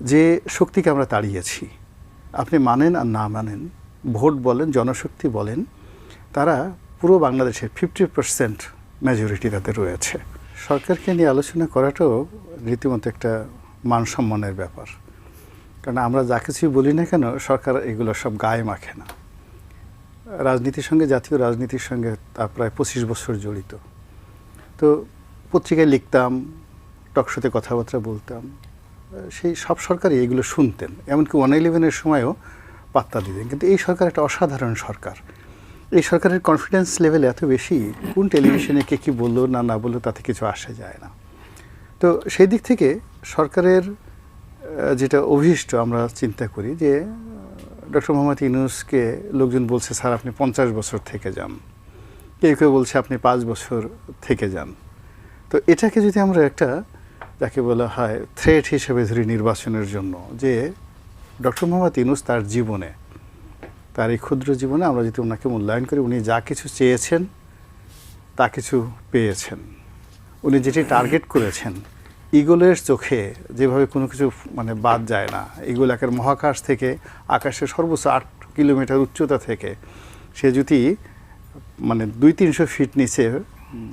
যে শক্তিকে আমরা তাড়িয়েছি, আপনি মানেন আর না মানেন, ভোট বলেন, জনশক্তি বলেন, তারা পুরো বাংলাদেশের ফিফটি পার্সেন্ট মেজরিটি তাদের রয়েছে। সরকারকে নিয়ে আলোচনা করাটাও রীতিমতো একটা মান সম্মানের ব্যাপার। কারণ আমরা যা কিছুই বলি না কেন, সরকার এগুলো সব গায়ে মাখে না। রাজনীতির সঙ্গে, জাতীয় রাজনীতির সঙ্গে তা প্রায় পঁচিশ বছর জড়িত। তো পত্রিকায় লিখতাম টকশোতে কথাবার্তা বলতাম সেই সব সরকারই এগুলো শুনতেন। এমনকি ওয়ান ইলেভেনের সময়ও পাত্তা দিতেন। কিন্তু এই সরকার একটা অসাধারণ সরকার। এই সরকারের কনফিডেন্স লেভেল এত বেশি, কোন টেলিভিশনে কে কী বলল, না না বলল, তাতে কিছু আসে যায় না। তো সেই দিক থেকে সরকারের যেটা অভীষ্ট আমরা চিন্তা করি যে ডক্টর মোহাম্মদ ইউনুসকে লোকজন বলছে, স্যার, আপনি পঞ্চাশ বছর থেকে যান। কেউ কেউ বলছে, আপনি পাঁচ বছর থেকে যান। তো এটাকে যদি আমরা একটা যাকে বলা হয় থ্রেট হিসেবে ধরি নির্বাচনের জন্য, যে ডক্টর মোহাম্মদ ইউনুস তার জীবনে, তার এই ক্ষুদ্র জীবনে আমরা যদি ওনাকে মূল্যায়ন করি, উনি যা কিছু চেয়েছেন, তা কিছু পেয়েছেন। উনি যেটি টার্গেট করেছেন, ইগলের চোখে যেভাবে কোনো কিছু মানে বাদ যায় না, ইগল একের মহাকাশ থেকে আকাশের সর্বোচ্চ আট কিলোমিটার উচ্চতা থেকে, সে যদি মানে দুই তিনশো ফিট নিচে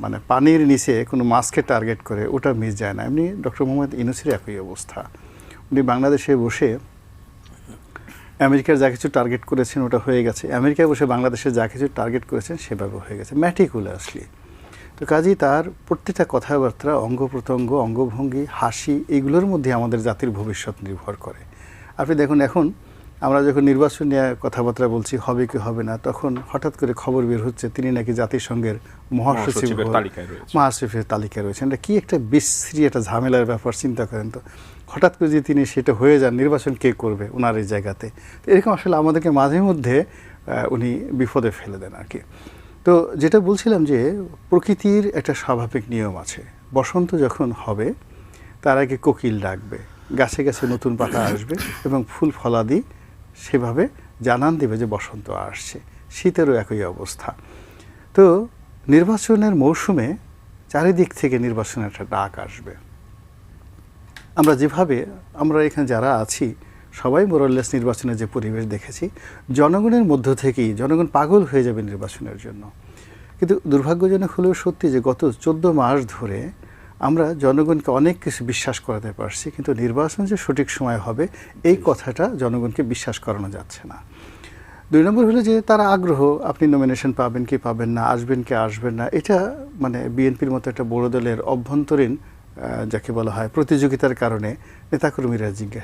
মানে পানির নিচে কোনো মাছকে টার্গেট করে ওটা মিস যায় না। এমনি ডক্টর মোহাম্মদ ইনুসের একই অবস্থা। উনি বাংলাদেশে বসে আমেরিকার যা কিছু টার্গেট করেছেন ওটা হয়ে গেছে। আমেরিকায় বসে বাংলাদেশে যা কিছু টার্গেট করেছেন সেভাবে হয়ে গেছে ম্যাটিকুলাসলি তো কাজেই তার প্রত্যেকটা কথাবার্তা অঙ্গ প্রত্যঙ্গ, অঙ্গভঙ্গি, হাসি, এগুলোর মধ্যে আমাদের জাতির ভবিষ্যৎ নির্ভর করে। আপনি দেখুন এখন আমরা যখন নির্বাচন নিয়ে কথাবার্তা বলছি হবে কি হবে না তখন হঠাৎ করে খবর বের হচ্ছে তিনি নাকি জাতিসংঘের মহাসচিব মহাসচিবের তালিকায় রয়েছেন এটা কি একটা বিশ্রী একটা ঝামেলার ব্যাপার চিন্তা করেন তো। হঠাৎ করে যদি তিনি সেটা হয়ে যান নির্বাচন কে করবে ওনার এই জায়গাতে? তো এরকম আসলে আমাদেরকে মাঝে মধ্যে উনি বিপদে ফেলে দেন আর কি তো যেটা বলছিলাম যে প্রকৃতির একটা স্বাভাবিক নিয়ম আছে। বসন্ত যখন হবে তার আগে কোকিল ডাকবে গাছে গাছে নতুন পাতা আসবে এবং ফুল ফলাদি সেভাবে জানান দেবে যে বসন্ত আসছে। শীতেরও একই অবস্থা। তো নির্বাচনের মৌসুমে চারিদিক থেকে নির্বাচনের একটা ডাক আসবে। আমরা যেভাবে, আমরা এখানে যারা আছি, সবাই মোরাল্লেস নির্বাচনের যে পরিবেশ দেখেছি, জনগণের মধ্য থেকেই, জনগণ পাগল হয়ে যাবে নির্বাচনের জন্য। কিন্তু দুর্ভাগ্যজনক হলেও সত্যি যে গত চোদ্দ মাস ধরে আমরা জনগণকে অনেক কিছু বিশ্বাস করাতে পারছি কিন্তু নির্বাচন যে সঠিক সময় হবে এই কথাটা জনগণকে বিশ্বাস করানো যাচ্ছে না। দুই নম্বর হলো যে তারা আগ্রহ আপনি নমিনেশন পাবেন কি পাবেন না আসবেন কি আসবেন না এটা মানে বিএনপির মতো একটা বড় দলের অভ্যন্তরীণ যাকে বলা হয় প্রতিযোগিতার কারণে নেতাকর্মীরা জিজ্ঞাসা